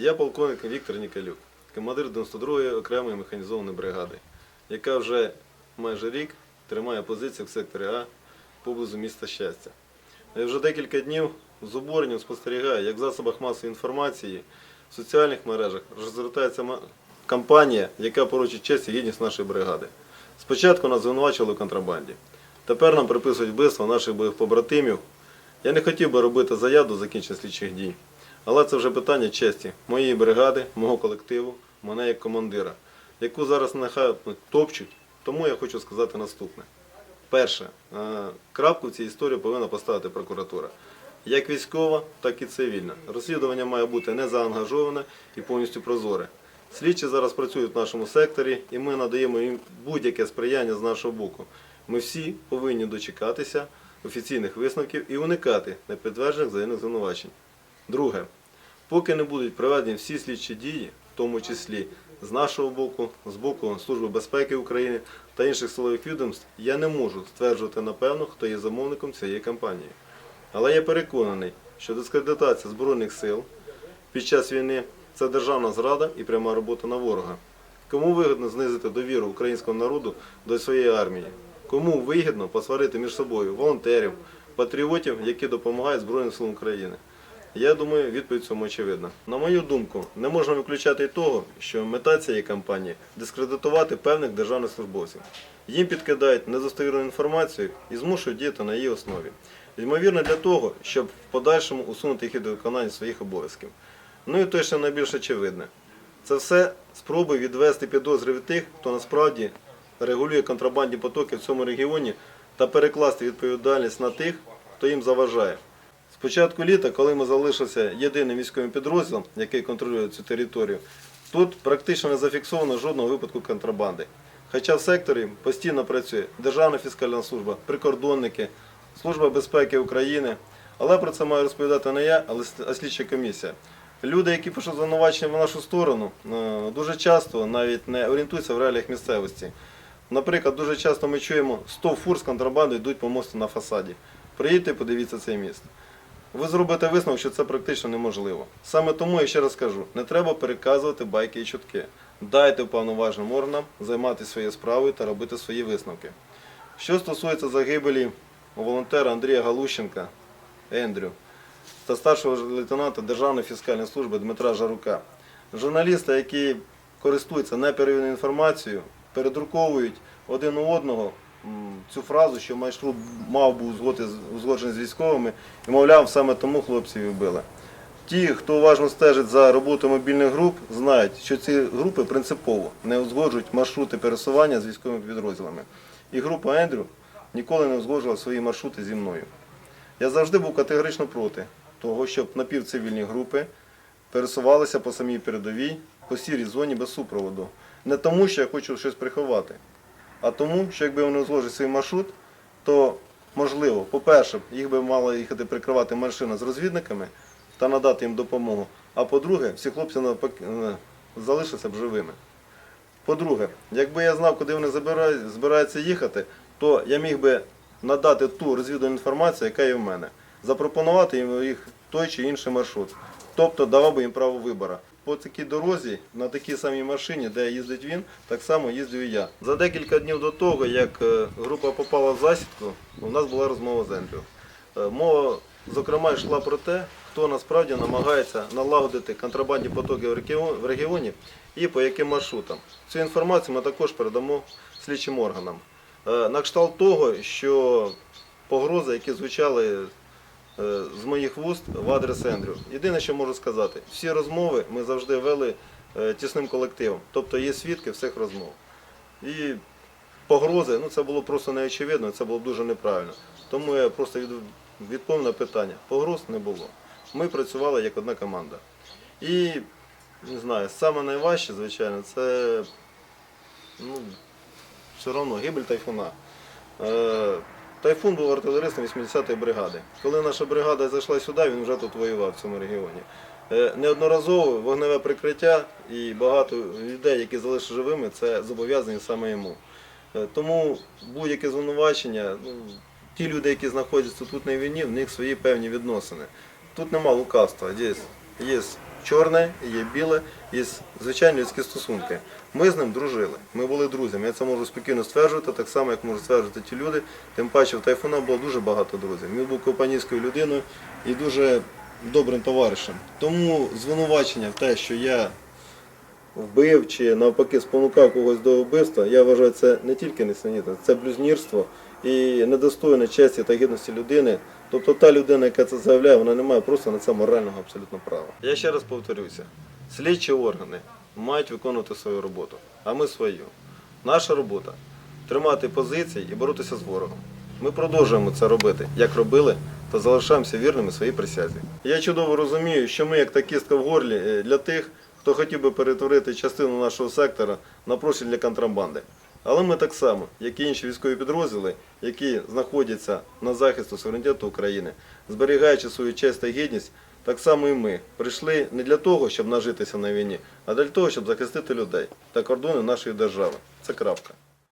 Я полковник Віктор Ніколюк, командир 92-ї окремої механізованої бригади, яка вже майже рік тримає позицію в секторі А поблизу міста Щастя. Я вже декілька днів з обуренням спостерігаю, як в засобах масової інформації в соціальних мережах розгортається кампанія, яка порочить честь і гідність нашої бригади. Спочатку нас звинувачували в контрабанді. Тепер нам приписують вбивство наших бойових побратимів. Я не хотів би робити заяву до закінчення слідчих дій, але це вже питання честі моєї бригади, мого колективу, мене як командира, яку зараз нехай топчуть. Тому я хочу сказати наступне. Перше, е, крапку в цій історії повинна поставити прокуратура. Як військова, так і цивільна. Розслідування має бути не заангажоване і повністю прозоре. Слідчі зараз працюють в нашому секторі, і ми надаємо їм будь-яке сприяння з нашого боку. Ми всі повинні дочекатися офіційних висновків і уникати непідтверджених взаємних звинувачень. Друге, поки не будуть проведені всі слідчі дії, в тому числі з нашого боку, з боку Служби безпеки України та інших силових відомств, я не можу стверджувати напевно, хто є замовником цієї кампанії. Але я переконаний, що дискредитація Збройних сил під час війни це державна зрада і пряма робота на ворога. Кому вигідно знизити довіру українського народу до своєї армії? Кому вигідно посварити між собою волонтерів, патріотів, які допомагають Збройним силам України? Я думаю, відповідь цьому очевидна. На мою думку, не можна виключати й того, що мета цієї кампанії дискредитувати певних державних службовців. Їм підкидають недостовірну інформацію і змушують діяти на її основі. Ймовірно, для того, щоб в подальшому усунути їх від виконання своїх обов'язків. Ну і що найбільш очевидне. Це все спроби відвести підозри від тих, хто насправді регулює контрабандні потоки в цьому регіоні та перекласти відповідальність на тих, хто їм заважає. Початку літа, коли ми залишилися єдиним військовим підрозділом, який контролює цю територію, тут практично не зафіксовано жодного випадку контрабанди. Хоча в секторі постійно працює Державна фіскальна служба, прикордонники, Служба безпеки України. Але про це маю розповідати не я, а слідча комісія. Люди, які пишуть звинувачення в нашу сторону, е, дуже часто навіть не орієнтуються в реаліях місцевості. Наприклад, дуже часто ми чуємо 100 фур з контрабандою йдуть по мосту на фасаді. Приїдьте, подивіться цей міст. Ви зробите висновок, що це практично неможливо. Саме тому я ще раз кажу, не треба переказувати байки і чутки. Дайте уповноваженим органам займатися своєю справою та робити свої висновки. Що стосується загибелі волонтера Андрія Галущенка, Ендрю, та старшого лейтенанта Державної фіскальної служби Дмитра Жарука. Журналісти, які користуються неперевіреною інформацією, передруковують один у одного цю фразу, що маршрут мав був узгоджений з військовими, і мовляв, саме тому хлопців і вбили. Ті, хто уважно стежить за роботою мобільних груп, знають, що ці групи принципово не узгоджують маршрути пересування з військовими підрозділами. І група Ендрю ніколи не узгоджувала свої маршрути зі мною. Я завжди був категорично проти того, щоб напівцивільні групи пересувалися по самій передовій, по сірій зоні без супроводу. Не тому, що я хочу щось приховати, а тому, що якби вони узгоджували свій маршрут, то можливо, по-перше, їх би мала їхати прикривати машина з розвідниками та надати їм допомогу. А по-друге, всі хлопці е, залишилися б живими. По-друге, якби я знав, куди вони збираються їхати, то я міг би надати ту розвідувальну інформацію, яка є в мене. Запропонувати їм їх той чи інший маршрут. Тобто давав би їм право вибору. По такій дорозі, на такій самій машині, де їздить він, так само їздив і я. За декілька днів до того, як е, група попала в засідку, у нас була розмова з Ендрю. Е, Мова, зокрема, йшла про те, хто насправді намагається налагодити контрабандні потоки в регіоні і по яким маршрутам. Цю інформацію ми також передамо слідчим органам. Е, На кшталт того, що погрози, які звучали з моїх вуст в адрес Ендрю. Єдине, що можу сказати, всі розмови ми завжди вели е, тісним колективом, тобто є свідки всіх розмов. І погрози, ну це було просто неочевидно, це було дуже неправильно. Тому я просто відповів на питання. Погроз не було. Ми працювали як одна команда. І не знаю, саме найважче, звичайно, це ну, все одно гибель тайфуна. Тайфун був артилеристом 80-ї бригади. Коли наша бригада зайшла сюди, він вже тут воював в цьому регіоні. Е, Неодноразово вогневе прикриття і багато людей, які залишили живими, це зобов'язані саме йому. Е, Тому будь-яке звинувачення, ну, ті люди, які знаходяться тут на війні, в них свої певні відносини. Тут нема лукавства, є чорне, є біле і звичайні людські стосунки. Ми з ним дружили, ми були друзями. Я це можу спокійно стверджувати, так само, як можуть стверджувати ті люди. Тим паче в Тайфуна було дуже багато друзів. Він був компанійською людиною і дуже добрим товаришем. Тому звинувачення в те, що я вбив чи навпаки спонукав когось до вбивства, я вважаю, це не тільки несенітність, це блюзнірство і недостойне честі та гідності людини. Тобто та людина, яка це заявляє, вона не має просто на це морального абсолютно права. Я ще раз повторюся: слідчі органи мають виконувати свою роботу, а ми свою. Наша робота тримати позиції і боротися з ворогом. Ми продовжуємо це робити, як робили, та залишаємося вірними своїй присязі. Я чудово розумію, що ми як та кістка в горлі е, для тих, хто хотів би перетворити частину нашого сектора на прошіль для контрабанди. Але ми так само, як і інші військові підрозділи, які знаходяться на захисту суверенітету України, зберігаючи свою честь та гідність, так само і ми прийшли не для того, щоб нажитися на війні, а для того, щоб захистити людей та кордони нашої держави. Це крапка.